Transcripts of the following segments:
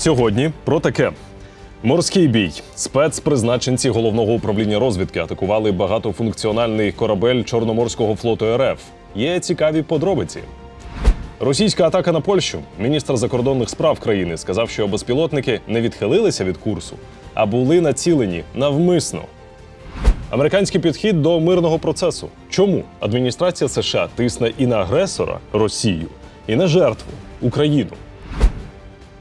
Сьогодні про таке. Морський бій. Спецпризначенці головного управління розвідки атакували багатофункціональний корабель Чорноморського флоту РФ. Є цікаві подробиці. Російська атака на Польщу. Міністр закордонних справ країни сказав, що безпілотники не відхилилися від курсу, а були націлені навмисно. Американський підхід до мирного процесу. Чому адміністрація США тисне і на агресора Росію, і на жертву Україну?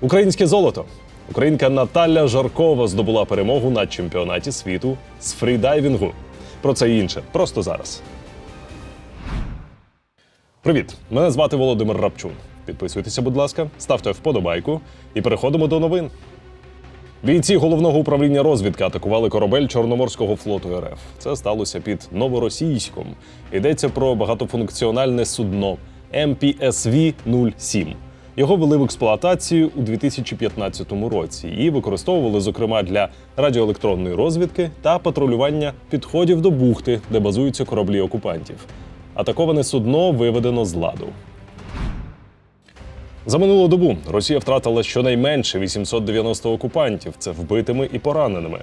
Українське золото. Українка Наталя Жаркова здобула перемогу на чемпіонаті світу з фрідайвінгу. Про це і інше просто зараз. Привіт! Мене звати Володимир Рапчун. Підписуйтеся, будь ласка, ставте вподобайку і переходимо до новин. Бійці головного управління розвідки атакували корабель Чорноморського флоту РФ. Це сталося під Новоросійськом. Йдеться про багатофункціональне судно МПСВ 07 Його ввели в експлуатацію у 2015 році і використовували, зокрема, для радіоелектронної розвідки та патрулювання підходів до бухти, де базуються кораблі окупантів. Атаковане судно виведено з ладу. За минулу добу Росія втратила щонайменше 890 окупантів, це вбитими і пораненими.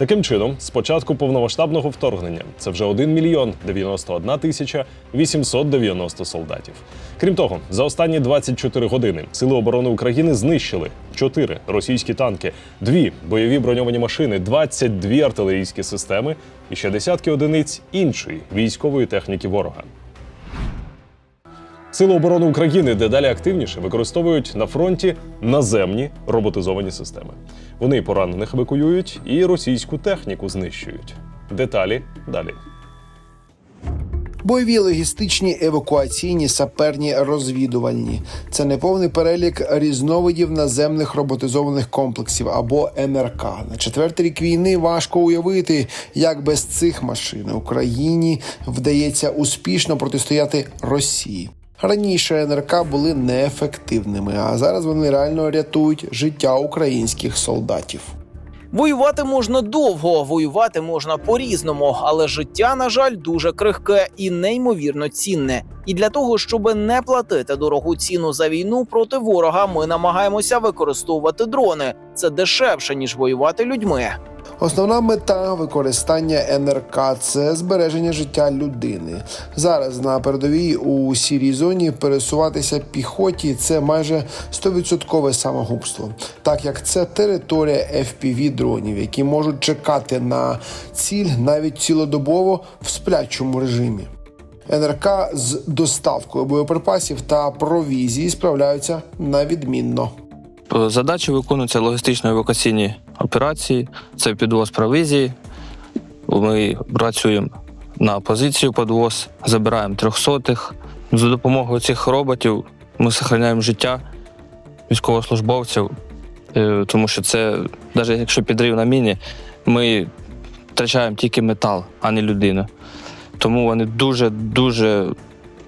Таким чином, з початку повномасштабного вторгнення це вже 1 мільйон 91 тисяча 890 солдатів. Крім того, за останні 24 години Сили оборони України знищили 4 російські танки, 2 бойові броньовані машини, 22 артилерійські системи і ще десятки одиниць іншої військової техніки ворога. Сили оборони України дедалі активніше використовують на фронті наземні роботизовані системи. Вони поранених евакуюють і російську техніку знищують. Деталі далі. Бойові логістичні, евакуаційні, саперні, розвідувальні це неповний перелік різновидів наземних роботизованих комплексів або НРК. На четвертий рік війни важко уявити, як без цих машин Україні вдається успішно протистояти Росії. Раніше НРК були неефективними, а зараз вони реально рятують життя українських солдатів. Воювати можна довго, воювати можна по-різному, але життя, на жаль, дуже крихке і неймовірно цінне. І для того, щоб не платити дорогу ціну за війну проти ворога, ми намагаємося використовувати дрони. Це дешевше ніж воювати людьми. Основна мета використання НРК це збереження життя людини. Зараз на передовій у сірій зоні пересуватися піхоті це майже 100% самогубство, так як це територія fpv дронів, які можуть чекати на ціль навіть цілодобово в сплячому режимі. НРК з доставкою боєприпасів та провізії справляються на відмінно. Задачі виконуються логістично-евакуаційні операції, це підвоз провізії. Ми працюємо на позицію підвоз, забираємо трьохсотих. За допомогою цих роботів ми зберігаємо життя військовослужбовців, е, тому що це, навіть якщо підрив на міні, ми втрачаємо тільки метал, а не людину. Тому вони дуже-дуже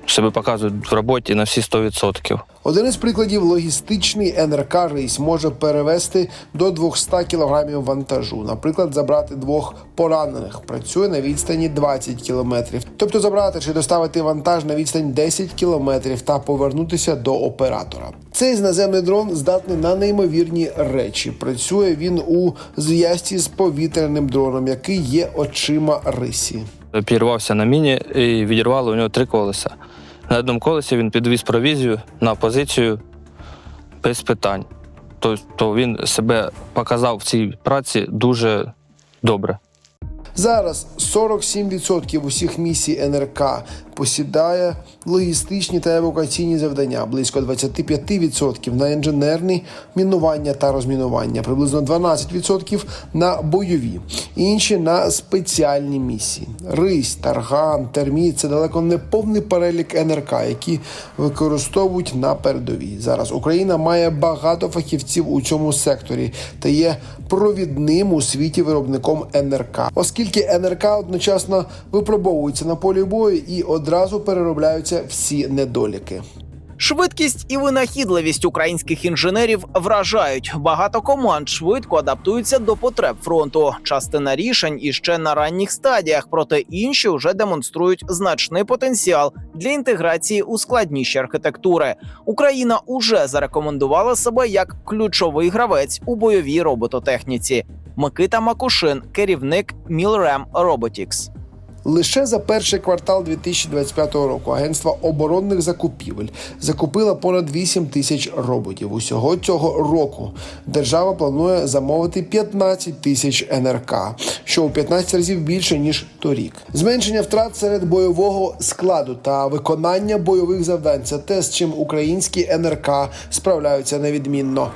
себе показують в роботі на всі 100%. Один із прикладів логістичний НРК рейс може перевести до 200 кілограмів вантажу. Наприклад, забрати двох поранених працює на відстані 20 кілометрів. Тобто забрати чи доставити вантаж на відстань 10 кілометрів та повернутися до оператора. Цей наземний дрон здатний на неймовірні речі. Працює він у зв'язці з повітряним дроном, який є очима рисі. Підірвався на міні і відірвало у нього три колеса. На одному колесі він підвіз провізію на позицію без питань. Тобто він себе показав в цій праці дуже добре. Зараз 47% усіх місій НРК посідає логістичні та евакуаційні завдання, близько 25% на інженерні мінування та розмінування, приблизно 12% на бойові, інші на спеціальні місії. Рись, тарган, терміт це далеко не повний перелік НРК, які використовують на передовій. Зараз Україна має багато фахівців у цьому секторі та є провідним у світі виробником НРК, оскільки НРК одночасно випробовуються на полі бою і одразу переробляються всі недоліки. Швидкість і винахідливість українських інженерів вражають. Багато команд швидко адаптуються до потреб фронту. Частина рішень іще на ранніх стадіях, проте інші вже демонструють значний потенціал для інтеграції у складніші архітектури. Україна уже зарекомендувала себе як ключовий гравець у бойовій робототехніці. Микита Макушин, керівник Milrem Robotics. Лише за перший квартал 2025 року Агентство оборонних закупівель закупило понад 8 тисяч роботів. Усього цього року держава планує замовити 15 тисяч НРК, що у 15 разів більше ніж торік. Зменшення втрат серед бойового складу та виконання бойових завдань це те, з чим українські НРК справляються невідмінно.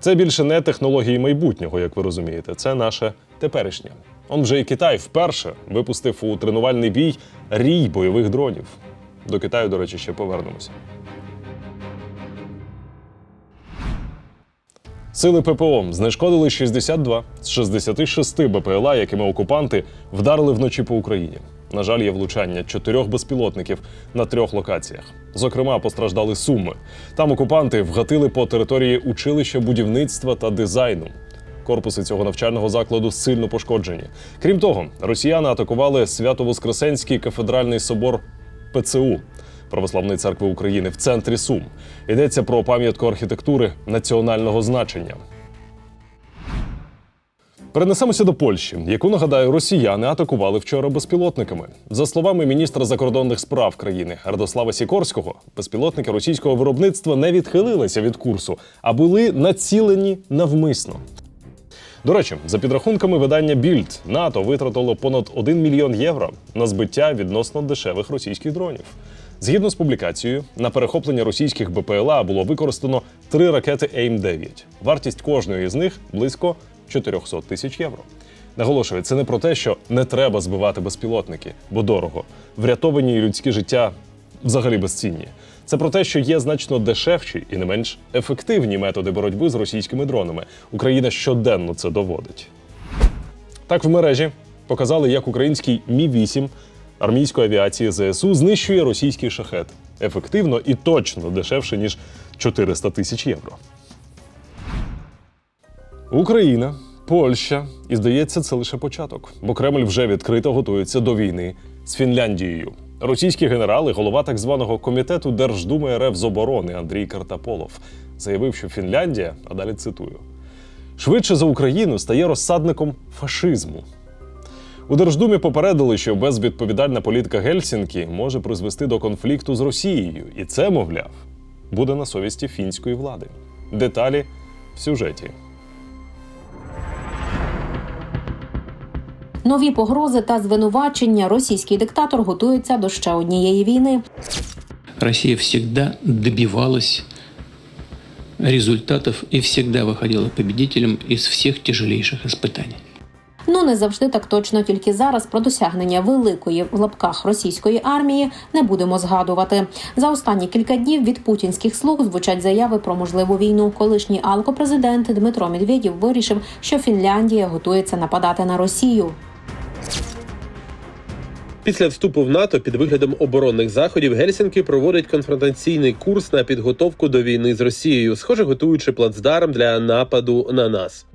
Це більше не технології майбутнього, як ви розумієте, це наше теперішнє. Он вже і Китай вперше випустив у тренувальний бій рій бойових дронів. До Китаю, до речі, ще повернемося. Сили ППО знешкодили 62 з 66 БПЛА, якими окупанти вдарили вночі по Україні. На жаль, є влучання чотирьох безпілотників на трьох локаціях. Зокрема, постраждали Суми. Там окупанти вгатили по території училища будівництва та дизайну. Корпуси цього навчального закладу сильно пошкоджені. Крім того, росіяни атакували Свято-Воскресенський кафедральний собор ПЦУ Православної церкви України в центрі Сум. Йдеться про пам'ятку архітектури національного значення. Перенесемося до Польщі, яку нагадаю, росіяни атакували вчора безпілотниками. За словами міністра закордонних справ країни Радослава Сікорського, безпілотники російського виробництва не відхилилися від курсу, а були націлені навмисно. До речі, за підрахунками видання Більд, НАТО витратило понад 1 мільйон євро на збиття відносно дешевих російських дронів. Згідно з публікацією, на перехоплення російських БПЛА було використано три ракети AIM-9. Вартість кожної з них близько 400 тисяч євро. Наголошую, це не про те, що не треба збивати безпілотники, бо дорого. Врятовані людські життя взагалі безцінні. Це про те, що є значно дешевші і не менш ефективні методи боротьби з російськими дронами. Україна щоденно це доводить. Так в мережі показали, як український Мі 8 армійської авіації ЗСУ знищує російський шахет ефективно і точно дешевше ніж 400 тисяч євро. Україна, Польща, і здається, це лише початок, бо Кремль вже відкрито готується до війни з Фінляндією. Російські генерали, голова так званого комітету Держдуми РФ з оборони Андрій Картаполов заявив, що Фінляндія, а далі цитую, швидше за Україну стає розсадником фашизму. У Держдумі попередили, що безвідповідальна політика Гельсінкі може призвести до конфлікту з Росією, і це, мовляв, буде на совісті фінської влади. Деталі в сюжеті. Нові погрози та звинувачення російський диктатор готується до ще однієї війни. Россия всегда добивалась результатов и всегда выходила победителем из всех тяжелейших испытаний. Ну не завжди так точно, тільки зараз про досягнення великої в лапках російської армії не будемо згадувати. За останні кілька днів від путінських слуг звучать заяви про можливу війну. Колишній алкопрезидент Дмитро Медведєв вирішив, що Фінляндія готується нападати на Росію. Після вступу в НАТО під виглядом оборонних заходів Гельсінки проводить конфронтаційний курс на підготовку до війни з Росією, схоже, готуючи плацдарм для нападу на нас.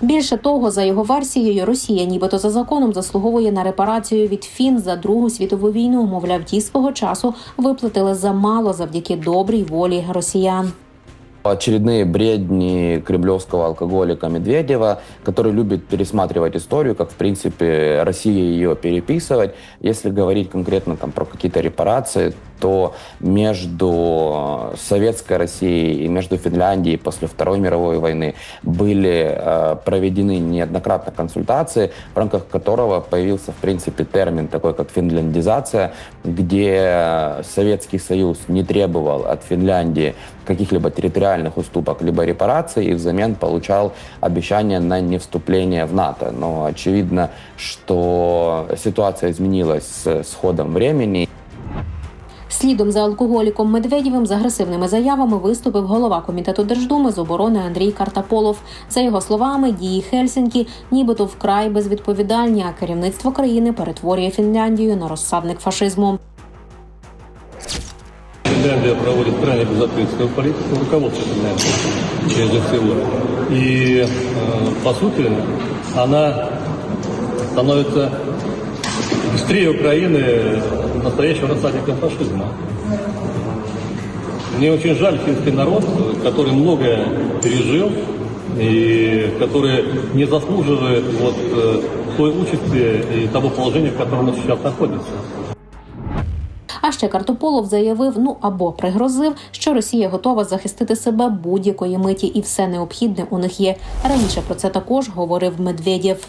Більше того, за його версією, Росія, нібито за законом, заслуговує на репарацію від фін за Другу світову війну. Мовляв, ті свого часу виплатили замало завдяки добрій волі росіян. Очередные бредни кремлевского алкоголика Медведева, который любит пересматривать историю, как, в принципе, Россия ее переписывать. Если говорить конкретно там, про какие-то репарации, то между Советской Россией и между Финляндией после Второй мировой войны были э, проведены неоднократно консультации, в рамках которого появился, в принципе, термин такой, как финляндизация, где Советский Союз не требовал от Финляндии каких-либо территориальных уступок, либо репараций, и взамен получал обещание на невступление в НАТО. Но очевидно, что ситуация изменилась с ходом времени, Слідом за алкоголіком Медведєвим з агресивними заявами виступив голова комітету Держдуми з оборони Андрій Картаполов. За його словами, дії Хельсінкі нібито вкрай безвідповідальні, а керівництво країни перетворює Фінляндію на розсадник фашизму. Финляндия проводит крайне безответственную политику, руководство Финляндии через ЗСУ. И, э, по сути, она становится быстрее Украины настоящим рассадником фашизма. Мне очень жаль финский народ, который многое пережил и который не заслуживает вот э, той участи и того положения, в котором он сейчас находится. А ще Картополов заявив, ну або пригрозив, що Росія готова захистити себе будь-якої миті, і все необхідне у них є. Раніше про це також говорив Медведєв.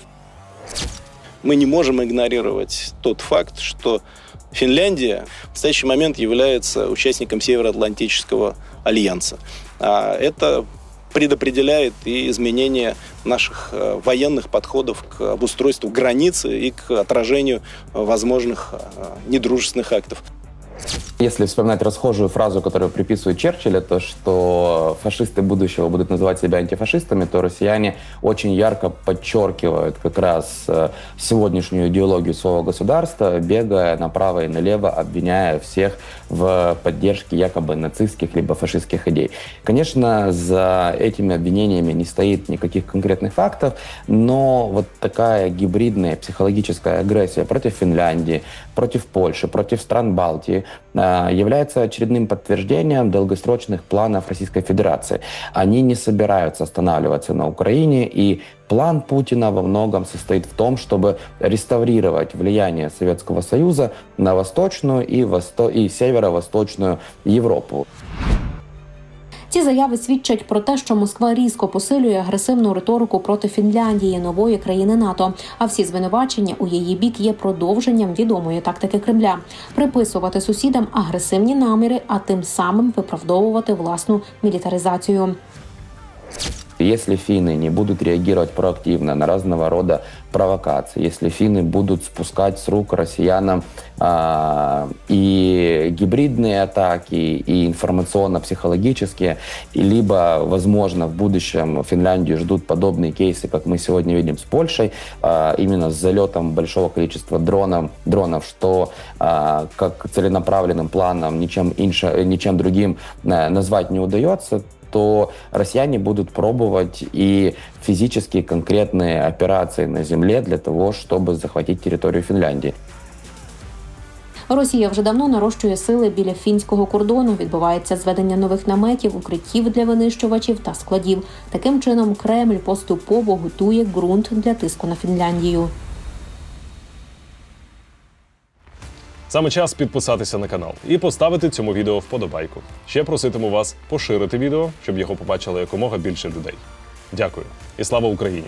мы не можем игнорировать тот факт, что Финляндия в настоящий момент является участником Североатлантического альянса. А это предопределяет и изменение наших э, военных подходов к обустройству границы и к отражению возможных э, недружественных актов. Если вспоминать расхожую фразу, которую приписывают Черчилля, то что фашисты будущего будут называть себя антифашистами, то россияне очень ярко подчеркивают как раз э, сегодняшнюю идеологию своего государства, бегая направо и налево, обвиняя всех в поддержке якобы нацистских либо фашистских идей. Конечно, за этими обвинениями не стоит никаких конкретных фактов, но вот такая гибридная психологическая агрессия против Финляндии, против Польши, против стран Балтии э, является очередным подтверждением долгосрочных планов Российской Федерации. Они не собираются останавливаться на Украине, и план Путина во многом состоит в том, чтобы реставрировать влияние Советского Союза на восточную и, восто... и северо-восточную Европу. Ці заяви свідчать про те, що Москва різко посилює агресивну риторику проти Фінляндії, нової країни НАТО. А всі звинувачення у її бік є продовженням відомої тактики Кремля приписувати сусідам агресивні наміри, а тим самим виправдовувати власну мілітаризацію. Если финны не будут реагировать проактивно на разного рода провокации, если финны будут спускать с рук россиянам а, и гибридные атаки, и информационно-психологические, и либо, возможно, в будущем Финляндию ждут подобные кейсы, как мы сегодня видим с Польшей, а, именно с залетом большого количества дронов, дронов что а, как целенаправленным планом ничем, инше, ничем другим а, назвать не удается, то россияне будут пробовать и физические конкретные операции на земле для того, чтобы захватить территорию Финляндии. Росія вже давно нарощує сили біля фінського кордону. Відбувається зведення нових наметів, укриттів для винищувачів та складів. Таким чином, Кремль поступово готує ґрунт для тиску на Фінляндію. Саме час підписатися на канал і поставити цьому відео вподобайку. Ще проситиму вас поширити відео, щоб його побачили якомога більше людей. Дякую і слава Україні!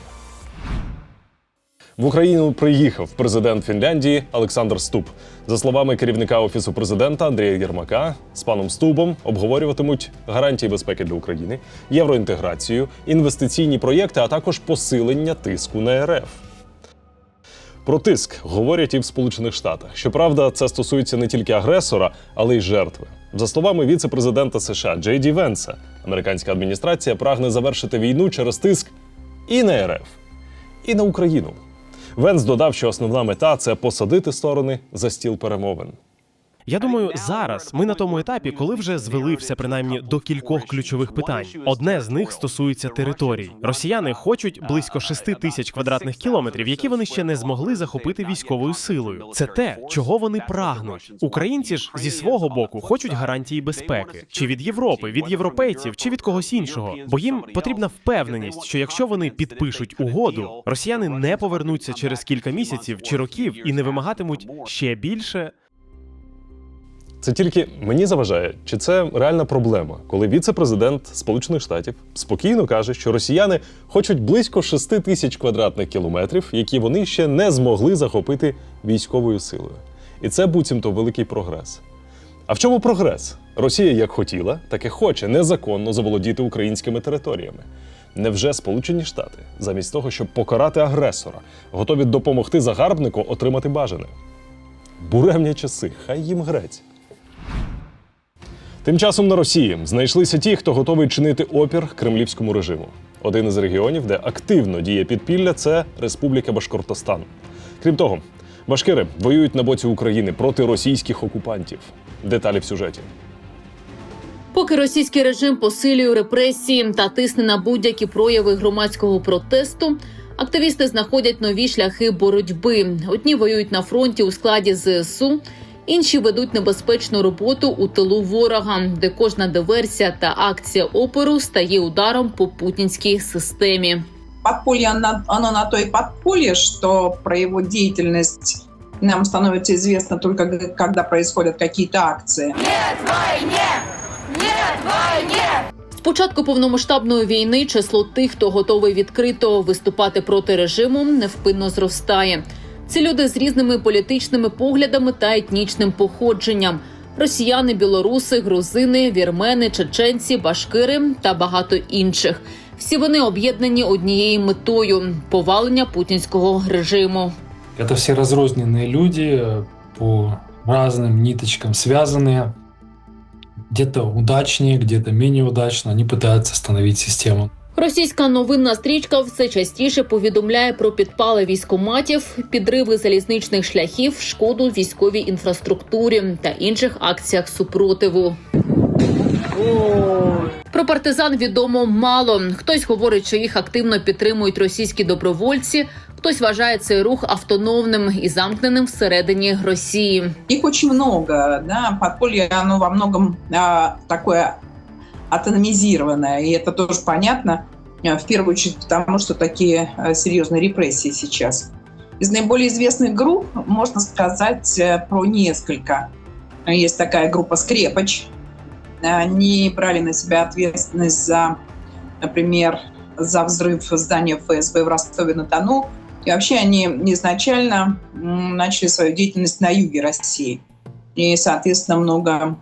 В Україну приїхав президент Фінляндії Олександр Ступ. За словами керівника офісу президента Андрія Єрмака, з паном Стубом обговорюватимуть гарантії безпеки для України, євроінтеграцію, інвестиційні проєкти, а також посилення тиску на РФ. Про тиск говорять і в Сполучених Штатах. Щоправда, це стосується не тільки агресора, але й жертви. За словами віце-президента США Джей Ді Венса, американська адміністрація прагне завершити війну через тиск і на РФ, і на Україну. Венс додав, що основна мета це посадити сторони за стіл перемовин. Я думаю, зараз ми на тому етапі, коли вже звелився принаймні до кількох ключових питань. Одне з них стосується територій. Росіяни хочуть близько 6 тисяч квадратних кілометрів, які вони ще не змогли захопити військовою силою. Це те, чого вони прагнуть. Українці ж зі свого боку хочуть гарантії безпеки, чи від Європи, від європейців, чи від когось іншого. Бо їм потрібна впевненість, що якщо вони підпишуть угоду, росіяни не повернуться через кілька місяців чи років і не вимагатимуть ще більше. Це тільки мені заважає, чи це реальна проблема, коли віце-президент Сполучених Штатів спокійно каже, що росіяни хочуть близько 6 тисяч квадратних кілометрів, які вони ще не змогли захопити військовою силою. І це буцімто великий прогрес. А в чому прогрес? Росія як хотіла, так і хоче незаконно заволодіти українськими територіями. Невже Сполучені Штати, замість того, щоб покарати агресора, готові допомогти загарбнику отримати бажане? Буремні часи, хай їм грець. Тим часом на Росії знайшлися ті, хто готовий чинити опір кремлівському режиму. Один із регіонів, де активно діє підпілля, це Республіка Башкортостан. Крім того, башкири воюють на боці України проти російських окупантів. Деталі в сюжеті. Поки російський режим посилює репресії та тисне на будь-які прояви громадського протесту, активісти знаходять нові шляхи боротьби. Одні воюють на фронті у складі ЗСУ, інші ведуть небезпечну роботу у тилу ворога, де кожна диверсія та акція опору стає ударом по путінській системі. подполье, оно, на то и подполье, что про его деятельность нам становится известно только когда происходят какие-то акции. З початку повномасштабної війни число тих, хто готовий відкрито виступати проти режиму, невпинно зростає. Це люди з різними політичними поглядами та етнічним походженням: росіяни, білоруси, грузини, вірмени, чеченці, башкири та багато інших. Всі вони об'єднані однією метою повалення путінського режиму. Это все разрозненные люди, э, по разным ниточкам связанные. Где-то удачнее, где-то менее удачно. Они пытаются остановить систему. Російська новинна стрічка все частіше повідомляє про підпали військоматів, підриви залізничних шляхів, шкоду військовій інфраструктурі та інших акціях супротиву. Про партизан відомо мало. Хтось говорить, що їх активно підтримують російські добровольці. Хтось вважає цей рух автономним і замкненим всередині Росії. Их очень много, да, подполье, оно во многом а, такое атомизированное, и это тоже понятно, а, в первую очередь потому, что такие а, серьезные репрессии сейчас. Из наиболее известных групп можно сказать э, про несколько. Есть такая группа «Скрепоч». Они брали на себя ответственность за, например, за взрыв здания ФСБ в Ростове-на-Дону. И вообще они изначально начали свою деятельность на юге России. И, соответственно, много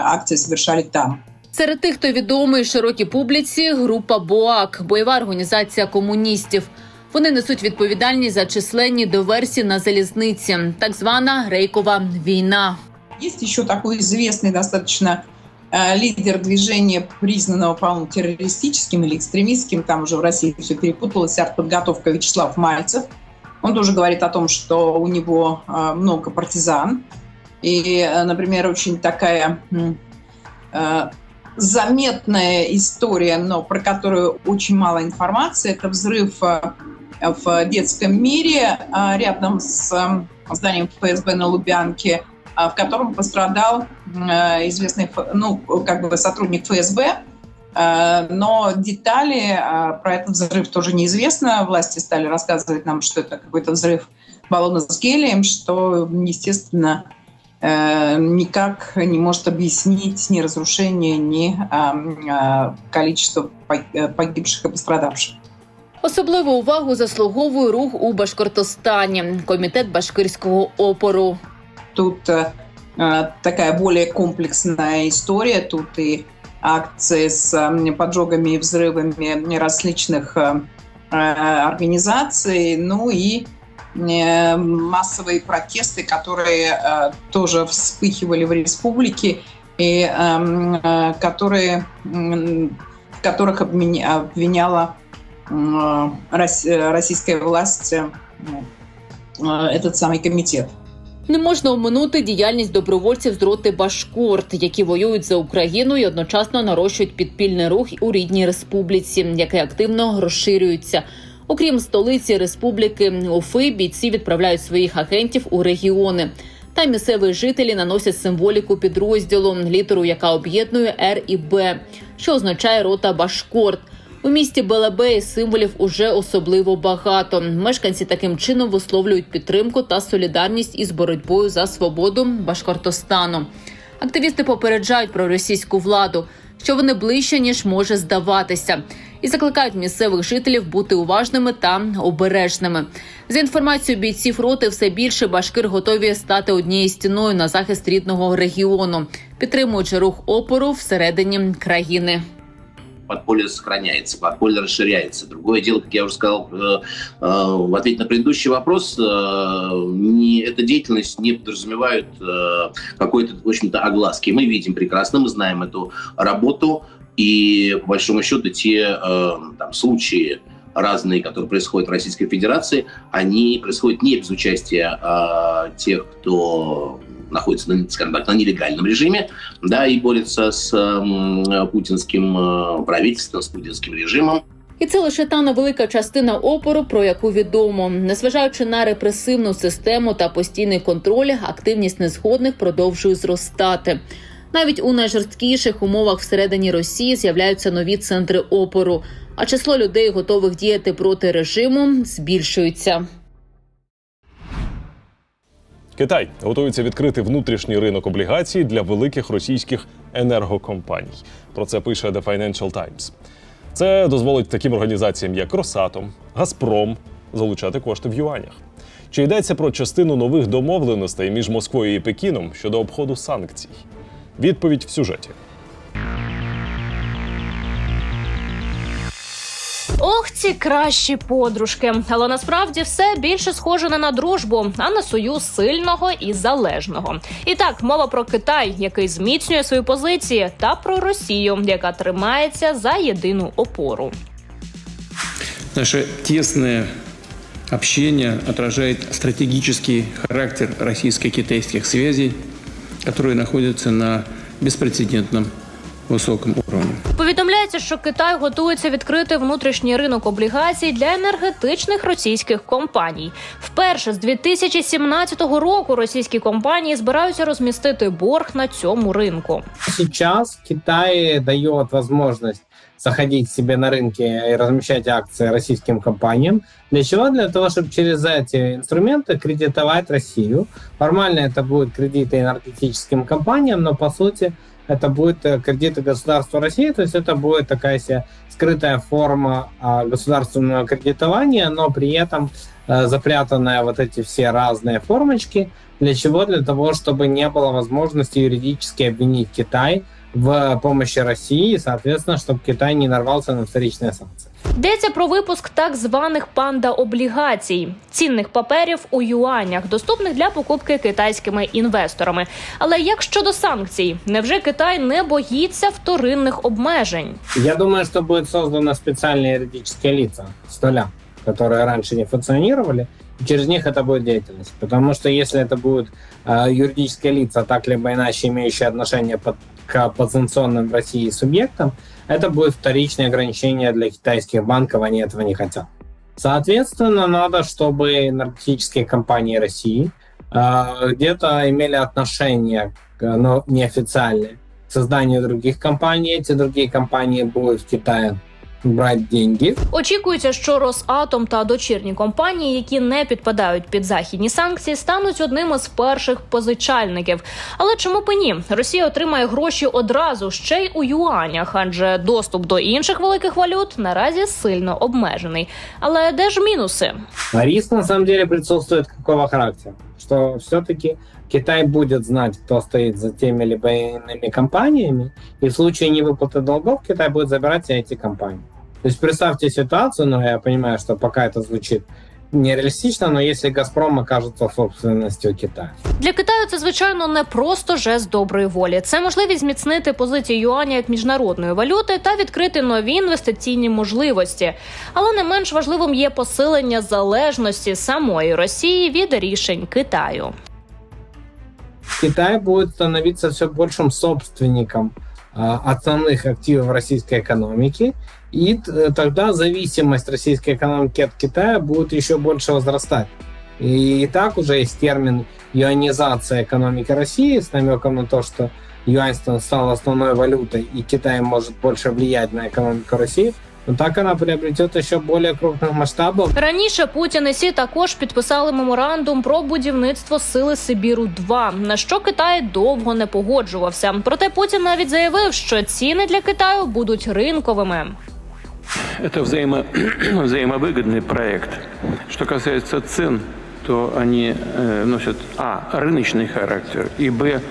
акций совершали там. Серед тих, хто відомий широкій публіці, група БОАК, бойова організація комуністів. Вони несуть відповідальність за численні диверсії на залізниці, так звана рейкова війна. Есть еще такой известный достаточно э, лидер движения, признанного, по-моему, террористическим или экстремистским, там уже в России все перепуталось, артподготовка Вячеслав Мальцев. Он тоже говорит о том, что у него э, много партизан. И, э, например, очень такая м, э, заметная история, но про которую очень мало информации, это взрыв э, в детском мире э, рядом с э, зданием ФСБ на Лубянке, в котором пострадал известный, ну, как бы сотрудник ФСБ, но детали про этот взрыв тоже неизвестно. Власти стали рассказывать нам, что это какой-то взрыв баллона с гелием, что, естественно, никак не может объяснить ни разрушение, ни эм, э, количество по- э, погибших и пострадавших. Особливу увагу заслуговує рух у Башкортостані, комітет башкирського опору. Тут э, э, такая более комплексная история. Тут и акции с э, поджогами и взрывами различных э, э, организаций, ну и э, массовые протесты, которые э, тоже вспыхивали в республике и эм, э, которые, м, в которых обвиня- обвиняла м, рос- э, российская власть э, э, этот самый комитет. Не можна оминути діяльність добровольців з роти Башкорт, які воюють за Україну і одночасно нарощують підпільний рух у рідній республіці, який активно розширюється. Окрім столиці республіки Уфи, бійці відправляють своїх агентів у регіони. Там місцеві жителі наносять символіку підрозділу, літеру, яка об'єднує Р і Б, що означає рота Башкорт. У місті Белебеї символів уже особливо багато. Мешканці таким чином висловлюють підтримку та солідарність із боротьбою за свободу Башкортостану. Активісти попереджають про російську владу, що вони ближче ніж може здаватися, і закликають місцевих жителів бути уважними та обережними. За інформацією бійців роти, все більше башкир готові стати однією стіною на захист рідного регіону, підтримуючи рух опору всередині країни. подполье сохраняется, подполье расширяется. Другое дело, как я уже сказал э, э, в ответе на предыдущий вопрос, э, не, эта деятельность не подразумевает э, какой-то, в общем-то, огласки. Мы видим прекрасно, мы знаем эту работу, и, по большому счету, те э, там, случаи, разные, которые происходят в Российской Федерации, они происходят не без участия э, тех, кто находится, на, скажем так, на нелегальном режиме, да, и борется с м, путинским э, правительством, с путинским режимом. І це лише та невелика частина опору, про яку відомо. Незважаючи на репресивну систему та постійний контроль, активність незгодних продовжує зростати. Навіть у найжорсткіших умовах всередині Росії з'являються нові центри опору, а число людей, готових діяти проти режиму, збільшується. Китай готується відкрити внутрішній ринок облігацій для великих російських енергокомпаній. Про це пише The Financial Times. Це дозволить таким організаціям, як Росатом, Газпром, залучати кошти в юанях. Чи йдеться про частину нових домовленостей між Москвою і Пекіном щодо обходу санкцій? Відповідь в сюжеті. Ох, ці кращі подружки. Але насправді все більше схоже не на дружбу, а на союз сильного і залежного. І так, мова про Китай, який зміцнює свої позиції, та про Росію, яка тримається за єдину опору. Наше тесное общение отражает стратегический характер российско-китайских связей, которые находятся на беспрецедентном високому уровне. Повідомляється, що Китай готується відкрити внутрішній ринок облігацій для енергетичних російських компаній. Вперше з 2017 року російські компанії збираються розмістити борг на цьому ринку. Сейчас Китай дає возможность заходить себе на рынке и размещать акции российским компаниям. Для чего? Для того, чтобы через эти инструменты кредитовать Россию. Формально это будут кредиты энергетическим компаниям, но по сути это будут э, кредиты государства России, то есть это будет такая себе скрытая форма а, государственного кредитования, но при этом э, запрятанная вот эти все разные формочки. Для чего? Для того, чтобы не было возможности юридически обвинить Китай в помощи России, и, соответственно, чтобы Китай не нарвался на вторичные санкции. Йдеться про випуск так званих панда облігацій, цінних паперів у юанях, доступних для покупки китайськими інвесторами. Але як щодо санкцій, невже Китай не боїться вторинних обмежень? Я думаю, что будет создано специальные юридические лица с нуля, которые раньше не функционировали, и через них это будет деятельность. Потому что если это будут э, юридические лица, так либо иначе имеющие отношение под, к подсанкционным в России субъектам, это будет вторичное ограничение для китайских банков, они этого не хотят. Соответственно, надо, чтобы энергетические компании России э, где-то имели отношение, но неофициальное, к созданию других компаний. Эти другие компании будут в Китае брать деньги. Очікується, що Росатом та дочірні компанії, які не підпадають під західні санкції, стануть одним із перших позичальників. Але чому б і ні? Росія отримає гроші одразу ще й у юанях, адже доступ до інших великих валют наразі сильно обмежений. Але де ж мінуси? Риск на самом деле присутствует какого характера? Что все-таки Китай будет знать, кто стоит за теми либо иными компаниями, и в случае невыплаты долгов Китай будет забирать эти компании. То есть представьте ситуацию, но я понимаю, что пока это звучит нереалистично, но если Газпром окажется собственностью Китая. Для Китаю це звичайно не просто жест доброї волі. Це можливість зміцнити позиції юаня як міжнародної валюти та відкрити нові інвестиційні можливості. Але не менш важливим є посилення залежності самої Росії від рішень Китаю. Китай будет становиться все большим собственником а, основных активов российской экономики, и т- тогда зависимость российской экономики от Китая будет еще больше возрастать. И, так уже есть термин юанизация экономики России с намеком на то, что юань ста- стал основной валютой, и Китай может больше влиять на экономику России. Но так она приобретет еще более крупных масштабов. Раніше Путін і Сі також підписали меморандум про будівництво сили Сибіру 2 на що Китай довго не погоджувався. Проте Путін навіть заявив, що ціни для Китаю будуть ринковими. Это взаимо... взаимовыгодный проект. Что касается цен, то они э, носят а. рыночный характер, и б.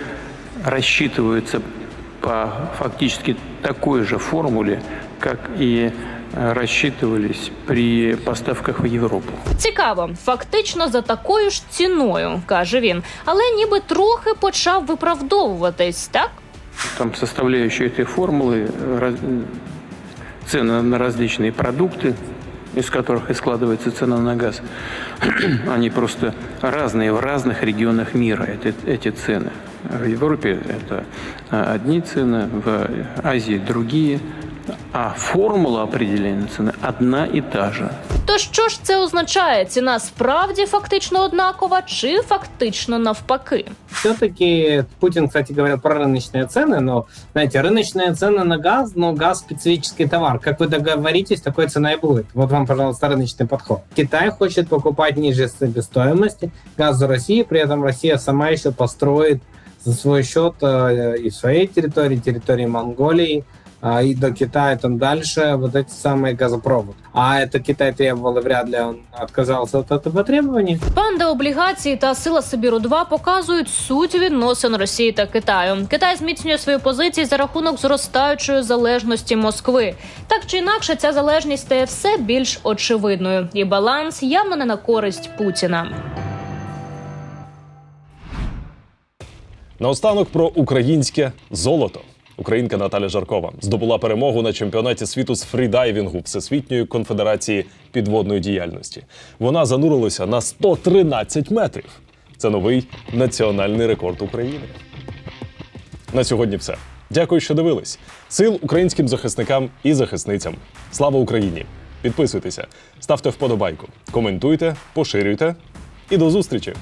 рассчитываются по фактически такой же формуле, как и э, рассчитывались при поставках в Европу. Цікаво, фактично за такою ж ціною, каже він, але ніби трохи почав виправдовуватись, так? Там составляющие этой формулы э, раз- цены на различные продукты, из которых и складывается цена на газ, они просто разные в разных регионах мира, эти, эти цены. В Европе это а, одни цены, в Азии другие, а формула определения цены одна и та же. То що ж це означає? Ціна справді фактично однакова чи фактично навпаки? Все-таки Путин, кстати, говорил про рыночные цены, но, знаете, рыночные цены на газ, но газ специфический товар. Как вы договоритесь, такой цена и будет. Вот вам, пожалуйста, рыночный подход. Китай хочет покупать ниже себестоимости газ у России, при этом Россия сама еще построит за свой счет э, и своей территории, территории Монголии, а, и до Китая там дальше вот эти самые газопроводы. А это Китай требовал, и вряд ли он отказался от этого требования. Панда облігації та сила Сибіру 2 показують суть відносин Росії та Китаю. Китай зміцнює свої позиції за рахунок зростаючої залежності Москви. Так чи інакше, ця залежність стає все більш очевидною, і баланс явно не на користь Путіна. Наостанок про українське золото. Українка Наталя Жаркова здобула перемогу на чемпіонаті світу з фрідайвінгу Всесвітньої конфедерації підводної діяльності. Вона занурилася на 113 метрів. Це новий національний рекорд України. На сьогодні все. Дякую, що дивились. Сил українським захисникам і захисницям. Слава Україні! Підписуйтеся, ставте вподобайку, коментуйте, поширюйте і до зустрічі!